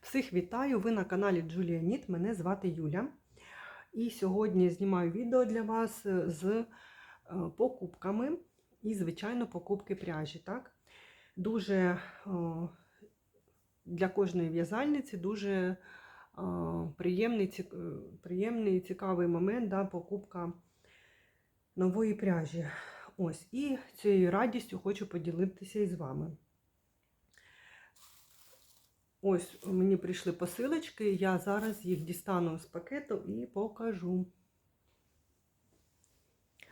Всіх вітаю! Ви на каналі Джулія Ніт. Мене звати Юля. І сьогодні знімаю відео для вас з е, покупками і, звичайно, покупки пряжі. Так? Дуже для кожної в'язальниці дуже е, приємний і цікавий момент да, покупка нової пряжі. Ось, і цією радістю хочу поділитися із вами. Ось мені прийшли посилочки, я зараз їх дістану з пакету і покажу.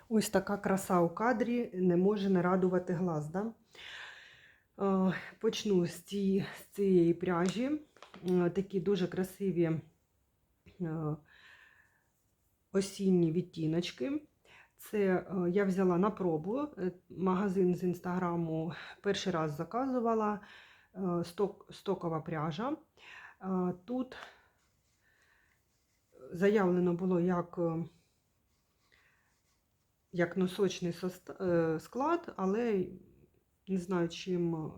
Ось така краса у кадрі не може не радувати глаз. Да? Е, Почну з цієї, з цієї пряжі. Е, Такі дуже красиві е, осінні відтіночки. Це я взяла на пробу. Магазин з інстаграму перший раз заказувала стокова пряжа. Е, Тут заявлено було як, е, як носочний склад, але не знаю, чим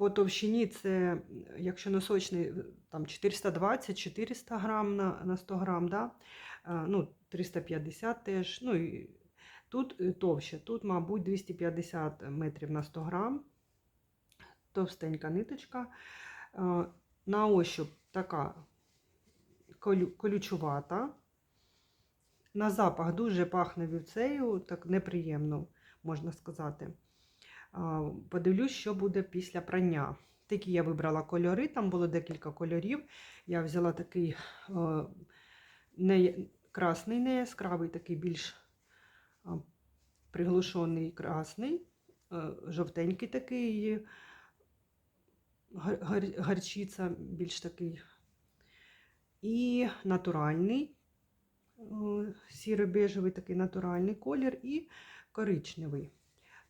по товщині це, якщо носочний е, там 420-400 грам на, на 100 грам, да? Е, ну, 350 теж. Ну, і тут е, товще, тут, мабуть, 250 метрів на 100 грам. Товстенька ниточка. Е, На ощуп така колючувата. На запах дуже пахне вівцею, так неприємно, можна сказати. Подивлюсь, що буде після прання. Такі я вибрала кольори, там було декілька кольорів. Я взяла такий е, не, красний, не яскравий, такий більш приглушений красний, е, жовтенький такий, гар- гар- гарчиця більш такий. І натуральний, е, сіро-бежевий такий натуральний колір, і коричневий.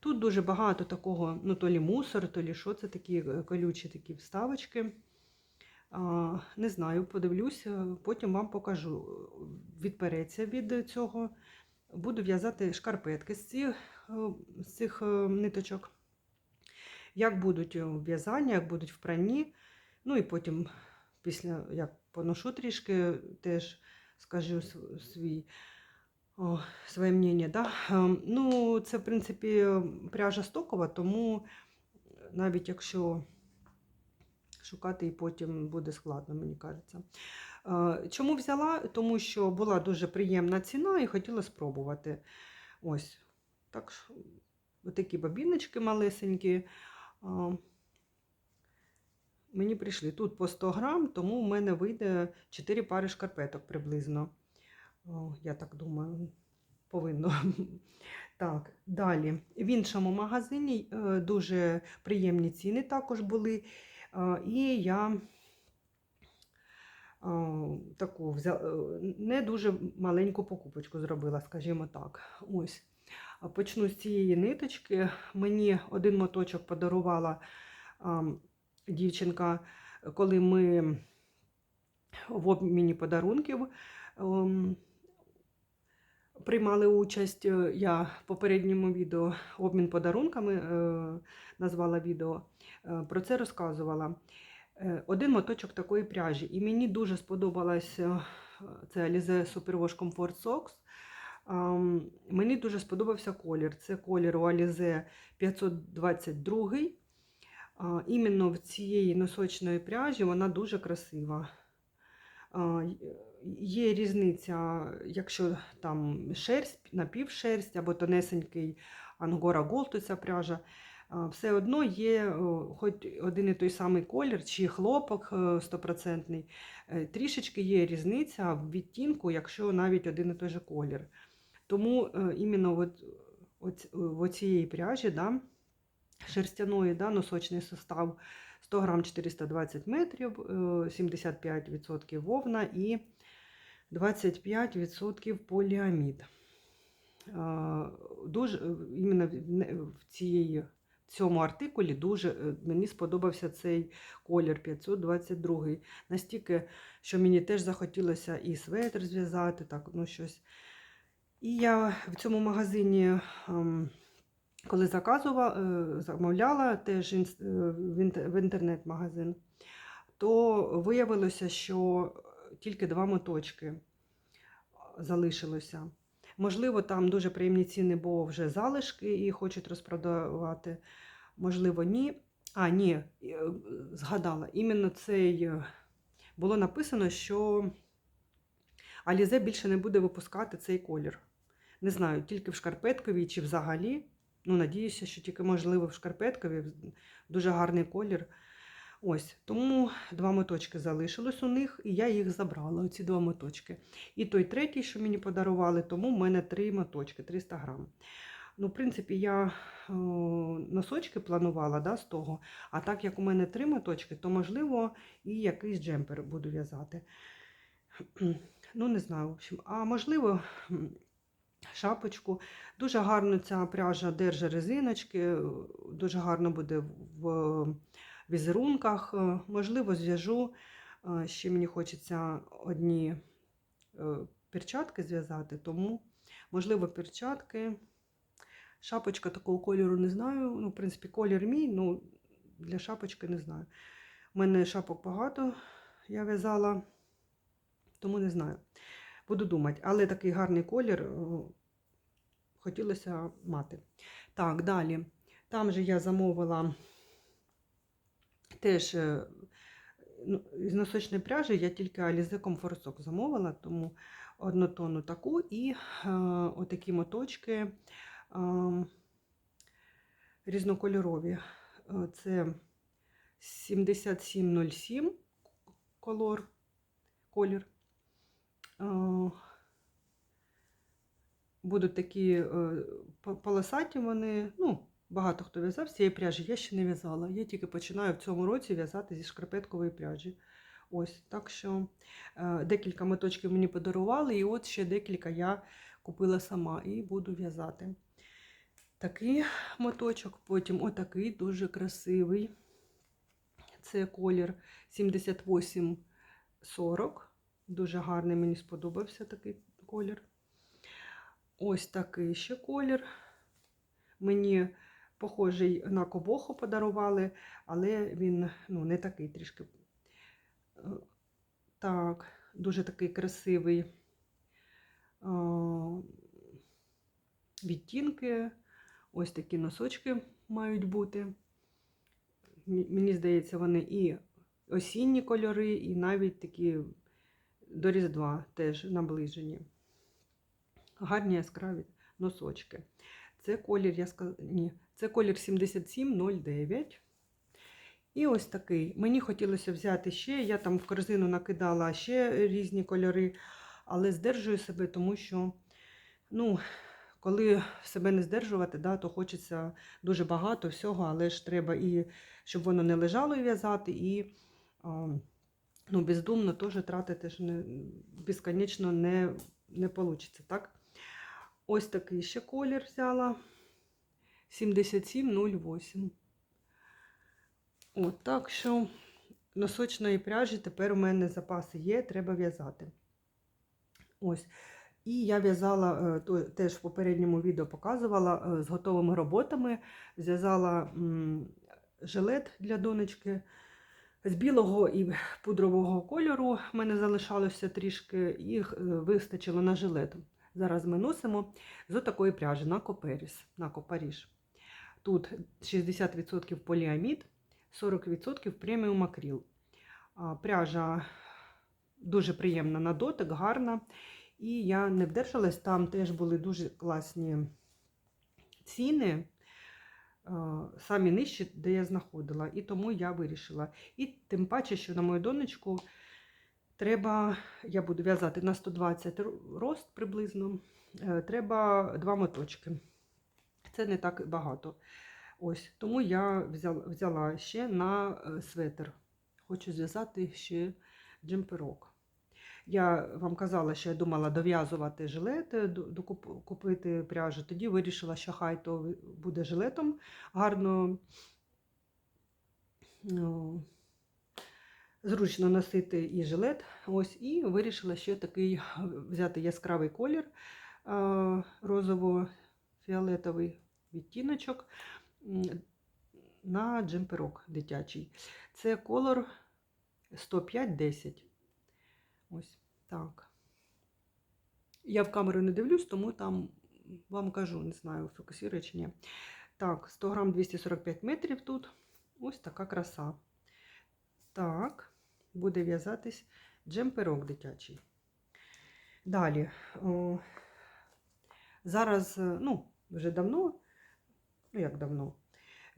Тут дуже багато такого, ну, то лі мусор, то лі що це такі е, колючі такі вставочки. Не знаю, подивлюся, потім вам покажу. Відпереться від цього. Буду в'язати шкарпетки з цих, е, з цих е, ниточок. Як будуть у в'язанні, як будуть в пранні. Ну і потім, після як поношу трішки, теж скажу свій о, своє мнення. Да? Ем, Ну, це, в принципі, пряжа стокова, тому навіть якщо шукати і потім буде складно, мені кажеться. Е, Чому взяла? Тому що була дуже приємна ціна і хотіла спробувати. Ось так, що- такі бабіночки малесенькі. Мені прийшли тут по 100 грам, тому в мене вийде 4 пари шкарпеток приблизно. Я так думаю, повинно. Так, далі. В іншому магазині е, дуже приємні ціни також були. Е, І я е, таку взяла, не дуже маленьку покупочку зробила, скажімо так. Ось. Почну з цієї ниточки. Мені один моточок подарувала дівчинка, коли ми в обміні подарунків ем, приймали участь. Е, Я в попередньому відео обмін подарунками е, назвала відео, е, про це розказувала. Один моточок такої пряжі. І мені дуже сподобалась е, це Alize Superwash Comfort Socks. Мені дуже сподобався колір. Це колір у Alize 522. А, Іменно в цієї носочної пряжі вона дуже красива. Є різниця, якщо там шерсть, напівшерсть або тонесенький ангора голд, ця пряжа. Все одно є хоч один і той самий колір, чи хлопок е, стопроцентний. Е, Трішечки є різниця в відтінку, якщо навіть один і той же колір. Тому е, іменно от, от, в оцієї пряжі, да, шерстяної, да, носочний состав 100 грам 420 метрів, е, 75% вовна і 25% поліамід. Е, Дуже е, іменно в цієї в цьому артикулі дуже е, мені сподобався цей колір 522. Настільки, що мені теж захотілося і светр зв'язати, так, ну щось. І я в цьому магазині ем, коли заказувала, е, замовляла теж е, в інтернет-магазин, то виявилося, що тільки два моточки залишилося. Можливо, там дуже приємні ціни, бо вже залишки і хочуть розпродавати. Можливо, ні. А, ні, е, згадала. Іменно цей е, було написано, що Алізе більше не буде випускати цей колір. Не знаю, тільки в шкарпетковій чи взагалі. Ну, надіюся, що тільки можливо в шкарпетковій. Дуже гарний колір. Ось, тому два моточки залишилось у них, і я їх забрала, оці два моточки. І той третій, що мені подарували, тому в мене три моточки, 300 грам. Ну, в принципі, я о, носочки планувала да, з того. А так як у мене три моточки, то можливо і якийсь джемпер буду в'язати. Ну, не знаю, в общем. А можливо, шапочку. Дуже гарно ця пряжа держи резиночки, дуже гарно буде в візерунках. Е, Можливо, зв'яжу. Е, Ще мені хочеться одні е, перчатки зв'язати, тому, можливо, перчатки. Шапочка такого кольору не знаю. Ну, в принципі, колір мій, ну для шапочки не знаю. У мене шапок багато, я в'язала, тому не знаю. Буду думати, але такий гарний колір е, хотілося мати. Так, далі. Там же я замовила теж е, ну, з носочної пряжі я тільки Alize Comfort Sock замовила, тому однотонну таку і е, отакі моточки е, різнокольорові. Е, Це 7707 колор, колір. Е, Будуть такі е, полосаті вони, ну, багато хто в'язав з цієї пряжі, я ще не в'язала. Я тільки починаю в цьому році в'язати зі шкарпеткової пряжі. Ось, так що е, декілька моточків мені подарували, і от ще декілька я купила сама і буду в'язати. Такий моточок, потім отакий дуже красивий. Це колір 7840. Дуже гарний, мені сподобався такий колір. Ось такий ще колір. Мені похожий на кобоху подарували, але він ну, не такий трішки. Е, Так, дуже такий красивий відтінки. Ось такі носочки мають бути. Мені здається, вони і осінні кольори, і навіть такі до Різдва теж наближені. Гарні яскраві носочки. Це колір, я сказ... Ні, це колір 7709. І ось такий. Мені хотілося взяти ще. Я там в корзину накидала ще різні кольори, але здержую себе, тому що, ну, коли себе не здержувати, да, то хочеться дуже багато всього, але ж треба і щоб воно не лежало і в'язати, і а, ну, бездумно теж тратити ж не, безконечно не, не вийде, так? Ось такий ще колір взяла. 7708. От, так що носочної пряжі тепер у мене запаси є, треба в'язати. Ось. І я в'язала, е, теж в попередньому відео показувала е, з готовими роботами. Зв'язала жилет для донечки з білого і пудрового кольору. У мене залишалося трішки, їх е, вистачило на жилет. Зараз ми носимо з такої пряжі на Коперіс, на Копаріж. Тут 60% поліамід, 40% преміум акріл. Пряжа дуже приємна на дотик, гарна. І я не вдержалась, там теж були дуже класні ціни, самі нижчі, де я знаходила. І тому я вирішила. І тим паче, що на мою донечку треба, я буду в'язати на 120 рост приблизно. е, Треба два моточки. Це не так багато. Ось, тому я взяла, ще на е, светр. Хочу зв'язати ще джемперок. Я вам казала, що я думала дов'язувати жилет, купити пряжу. Тоді вирішила, що хай то буде жилетом гарно. ну, Зручно носити і жилет. Ось, і вирішила ще такий взяти яскравий колір розово-фіолетовий. відтіночок на джемперок дитячий. Це колор 105-10. Ось так. Я в камеру не дивлюсь, тому там вам кажу, не знаю, фокусує чи ні. Так, 100 грам 245 метрів тут. Ось така краса. Так, буде в'язатись джемперок дитячий. Далі. О, зараз, е, ну, вже давно, ну як давно,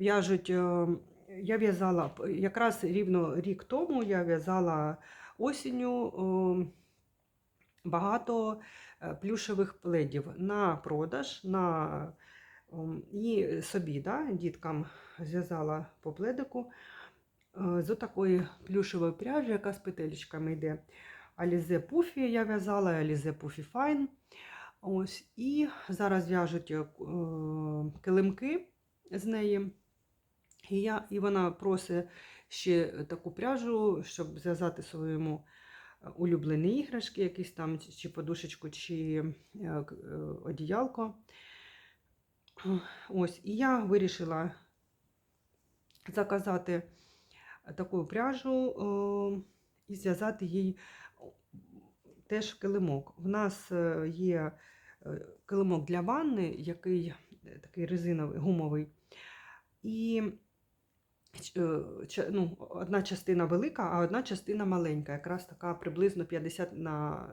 в'яжуть. е, Я в'язала якраз рівно рік тому я в'язала осінню е, багато е, плюшевих пледів на продаж, на і собі, да, діткам зв'язала по пледику е, з такої плюшевої пряжі, яка з петелечками йде. Alize Puffy я в'язала, Alize Puffy Fine. Ось, і зараз в'яжуть е, килимки з неї. І, я, і вона просить ще таку пряжу, щоб зв'язати своєму улюблені іграшки, якісь там, чи- подушечку, чи е, е, одіялко. Ось, і я вирішила заказати таку пряжу е, і зв'язати їй теж килимок. В нас є килимок для ванни, який такий резиновий, гумовий. І ну, одна частина велика, а одна частина маленька, якраз така приблизно 50 на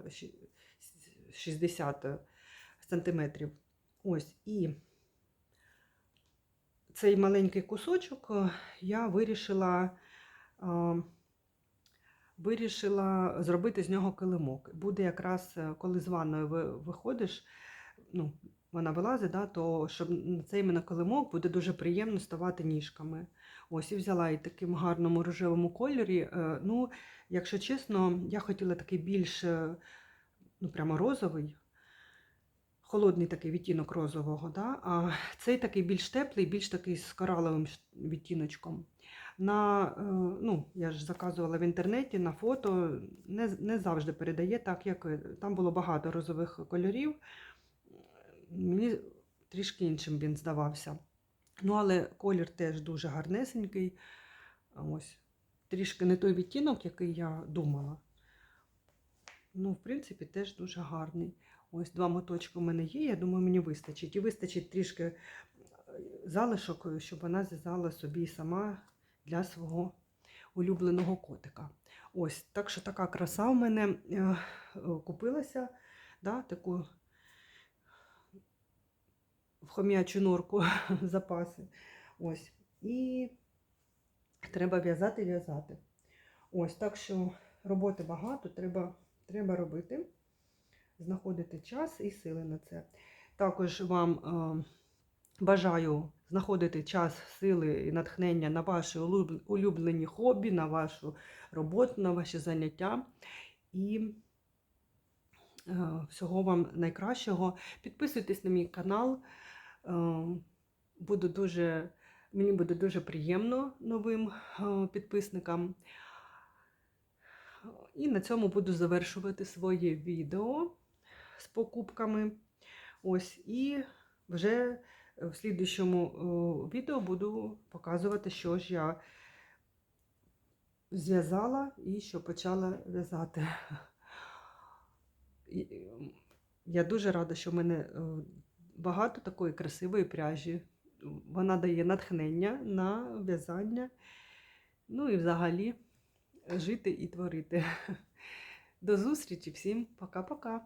60 сантиметрів. Ось, і цей маленький кусочок е, я вирішила, е, вирішила зробити з нього килимок. Буде якраз, е, коли з ванною виходиш, ну, вона вилазить, да, то щоб на цей іменно килимок буде дуже приємно ставати ніжками. Ось і взяла і таким гарному рожевому кольорі. Е, Ну, якщо чесно, я хотіла такий більш е, ну, прямо розовий, холодний такий відтінок розового. Да? А цей такий більш теплий, більш такий з кораловим відтіночком. На, е, ну, я ж заказувала в інтернеті на фото, не, не завжди передає так, як там було багато розових кольорів. Мені трішки іншим він здавався. Ну, але колір теж дуже гарнесенький. Ось. Трішки не той відтінок, який я думала. Ну, в принципі, теж дуже гарний. Ось два моточки у мене є, я думаю, мені вистачить. І вистачить трішки е, залишок, щоб вона зв'язала собі сама для свого улюбленого котика. Ось, так що така краса в мене е, е, купилася. Да, таку хом'ячу норку запаси. Ось. І треба в'язати, в'язати. Ось, так що роботи багато, треба, треба робити, знаходити час і сили на це. Також вам е, бажаю знаходити час, сили і натхнення на ваші улюблені хобі, на вашу роботу, на ваші заняття. І е, всього вам найкращого. Підписуйтесь на мій канал. Е, Буду дуже, мені буде дуже приємно новим е, підписникам. І на цьому буду завершувати своє відео з покупками. Ось, і вже в слідущому е, відео буду показувати, що ж я зв'язала і що почала в'язати. Е, Я дуже рада, що в мене багато такої красивої пряжі. Вона дає натхнення на в'язання. Ну і взагалі жити і творити. До зустрічі всім. Пока-пока.